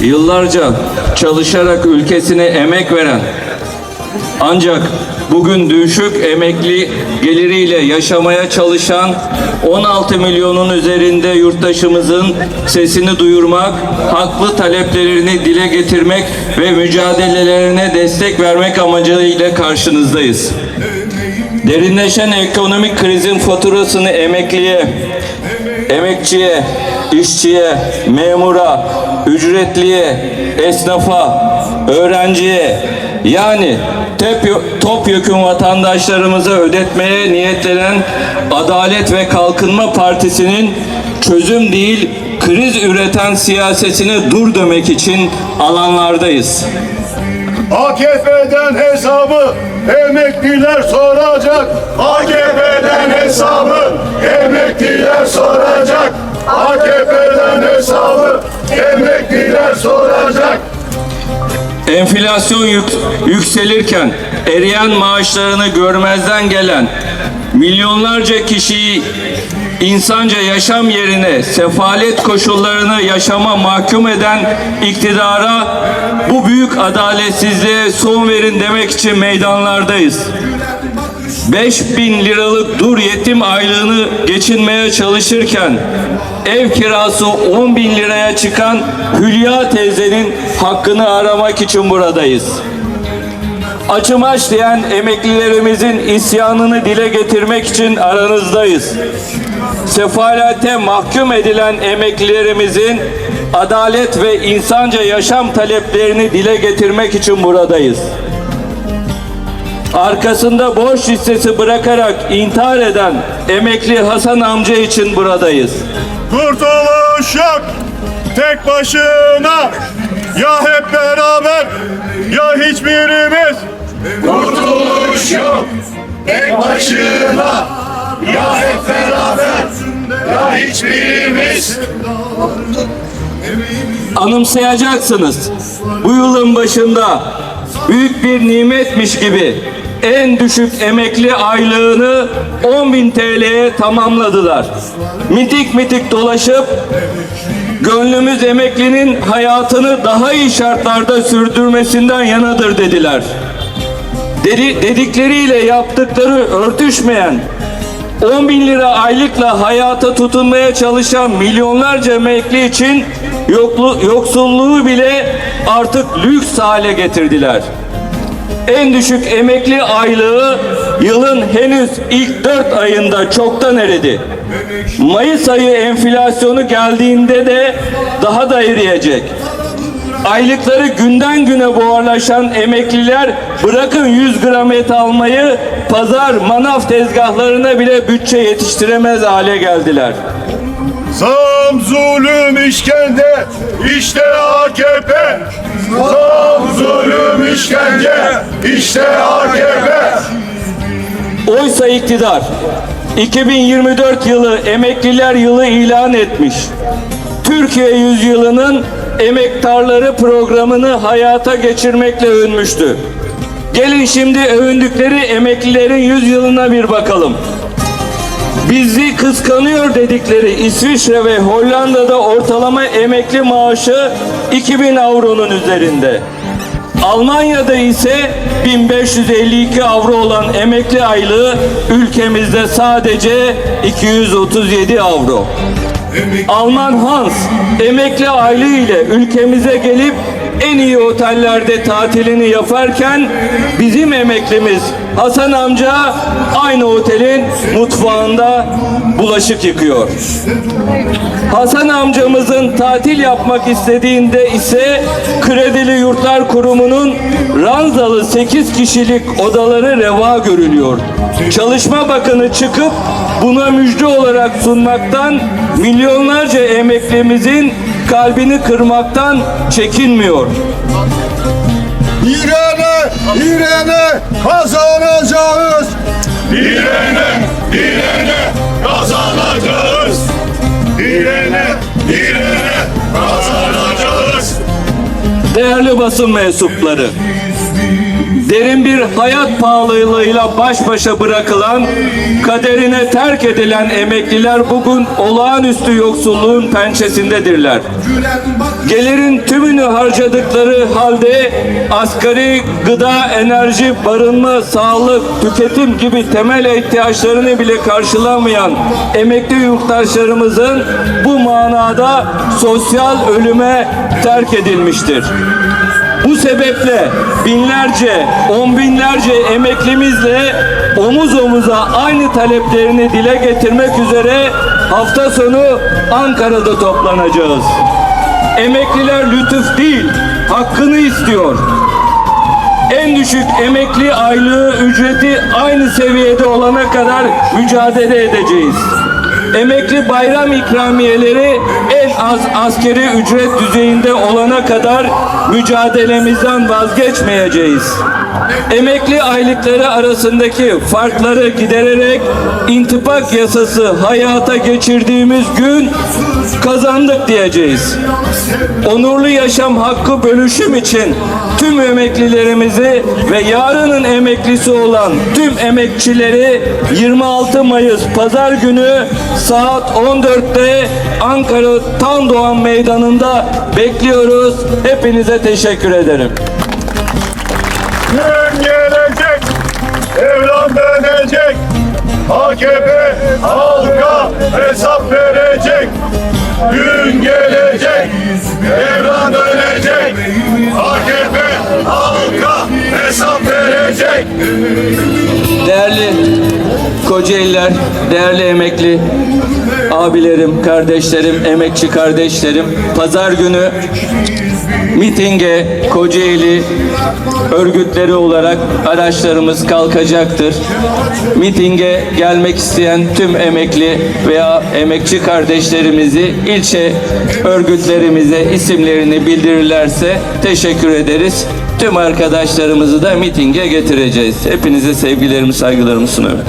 Yıllarca çalışarak ülkesine emek veren ancak bugün düşük emekli geliriyle yaşamaya çalışan 16 milyonun üzerinde yurttaşımızın sesini duyurmak, haklı taleplerini dile getirmek ve mücadelelerine destek vermek amacıyla karşınızdayız. Derinleşen ekonomik krizin faturasını emekliye, emekçiye, işçiye, memura, ücretliye, esnafa, öğrenciye yani tep, topyekun vatandaşlarımıza ödetmeye niyetlenen Adalet ve Kalkınma Partisi'nin çözüm değil kriz üreten siyasetine dur demek için alanlardayız. AKP'den hesabı emekliler soracak. AKP'den hesabı emekliler soracak. AKP'den hesabı emekliler soracak. Enflasyon yük- yükselirken eriyen maaşlarını görmezden gelen milyonlarca kişiyi insanca yaşam yerine sefalet koşullarını yaşama mahkum eden iktidara bu büyük adaletsizliğe son verin demek için meydanlardayız. 5000 liralık dur yetim aylığını geçinmeye çalışırken ev kirası 10 bin liraya çıkan Hülya teyzenin hakkını aramak için buradayız. Açım aç diyen emeklilerimizin isyanını dile getirmek için aranızdayız. Sefalete mahkum edilen emeklilerimizin adalet ve insanca yaşam taleplerini dile getirmek için buradayız arkasında borç listesi bırakarak intihar eden emekli Hasan amca için buradayız. Kurtuluş yok tek başına ya hep beraber ya hiçbirimiz. Kurtuluş yok tek başına ya hep beraber ya hiçbirimiz. Anımsayacaksınız. Bu yılın başında büyük bir nimetmiş gibi en düşük emekli aylığını 10.000 TL'ye tamamladılar. Mitik mitik dolaşıp gönlümüz emeklinin hayatını daha iyi şartlarda sürdürmesinden yanadır dediler. Dedi, dedikleriyle yaptıkları örtüşmeyen 10 bin lira aylıkla hayata tutunmaya çalışan milyonlarca emekli için yoklu, yoksulluğu bile artık lüks hale getirdiler. En düşük emekli aylığı yılın henüz ilk 4 ayında çoktan eridi. Mayıs ayı enflasyonu geldiğinde de daha da eriyecek. Aylıkları günden güne buharlaşan emekliler bırakın 100 gram et almayı pazar manav tezgahlarına bile bütçe yetiştiremez hale geldiler. Zam zulüm işkence işte AKP. Zam zulüm işkence işte AKP. Oysa iktidar 2024 yılı emekliler yılı ilan etmiş. Türkiye yüzyılının emektarları programını hayata geçirmekle övünmüştü. Gelin şimdi övündükleri emeklilerin yüzyılına bir bakalım. Bizi kıskanıyor dedikleri İsviçre ve Hollanda'da ortalama emekli maaşı 2000 avronun üzerinde. Almanya'da ise 1552 avro olan emekli aylığı ülkemizde sadece 237 avro. Alman Hans emekli aylığı ile ülkemize gelip en iyi otellerde tatilini yaparken bizim emeklimiz Hasan amca aynı otelin mutfağında bulaşık yıkıyor. Hasan amcamızın tatil yapmak istediğinde ise Kredili Yurtlar Kurumu'nun ranzalı 8 kişilik odaları reva görülüyor. Çalışma Bakanı çıkıp buna müjde olarak sunmaktan milyonlarca emeklimizin kalbini kırmaktan çekinmiyor. İrene, İrene kazanacağız. İrene, İrene kazanacağız. İrene, İrene kazanacağız. Değerli basın mensupları, derin bir hayat pahalılığıyla baş başa bırakılan, kaderine terk edilen emekliler bugün olağanüstü yoksulluğun pençesindedirler. Gelirin tümünü harcadıkları halde asgari gıda, enerji, barınma, sağlık, tüketim gibi temel ihtiyaçlarını bile karşılamayan emekli yurttaşlarımızın bu manada sosyal ölüme terk edilmiştir. Sebeple binlerce, on binlerce emeklimizle omuz omuza aynı taleplerini dile getirmek üzere hafta sonu Ankara'da toplanacağız. Emekliler lütuf değil, hakkını istiyor. En düşük emekli aylığı ücreti aynı seviyede olana kadar mücadele edeceğiz. Emekli bayram ikramiyeleri en az askeri ücret düzeyinde olana kadar mücadelemizden vazgeçmeyeceğiz. Emekli aylıkları arasındaki farkları gidererek intipak yasası hayata geçirdiğimiz gün kazandık diyeceğiz. Onurlu yaşam hakkı bölüşüm için tüm emeklilerimizi ve yarının emeklisi olan tüm emekçileri 26 Mayıs Pazar günü saat 14'te Ankara Tandoğan Meydanı'nda bekliyoruz. Hepinize teşekkür ederim. Gün gelecek, evlat dönecek. AKP Gün gelecek, evlat dönecek. AKP halka hesap verecek. Değerli Kocaeliler, değerli emekli abilerim, kardeşlerim, emekçi kardeşlerim, pazar günü mitinge Kocaeli örgütleri olarak araçlarımız kalkacaktır. Mitinge gelmek isteyen tüm emekli veya emekçi kardeşlerimizi ilçe örgütlerimize isimlerini bildirirlerse teşekkür ederiz. Tüm arkadaşlarımızı da mitinge getireceğiz. Hepinize sevgilerimi, saygılarımı sunuyorum.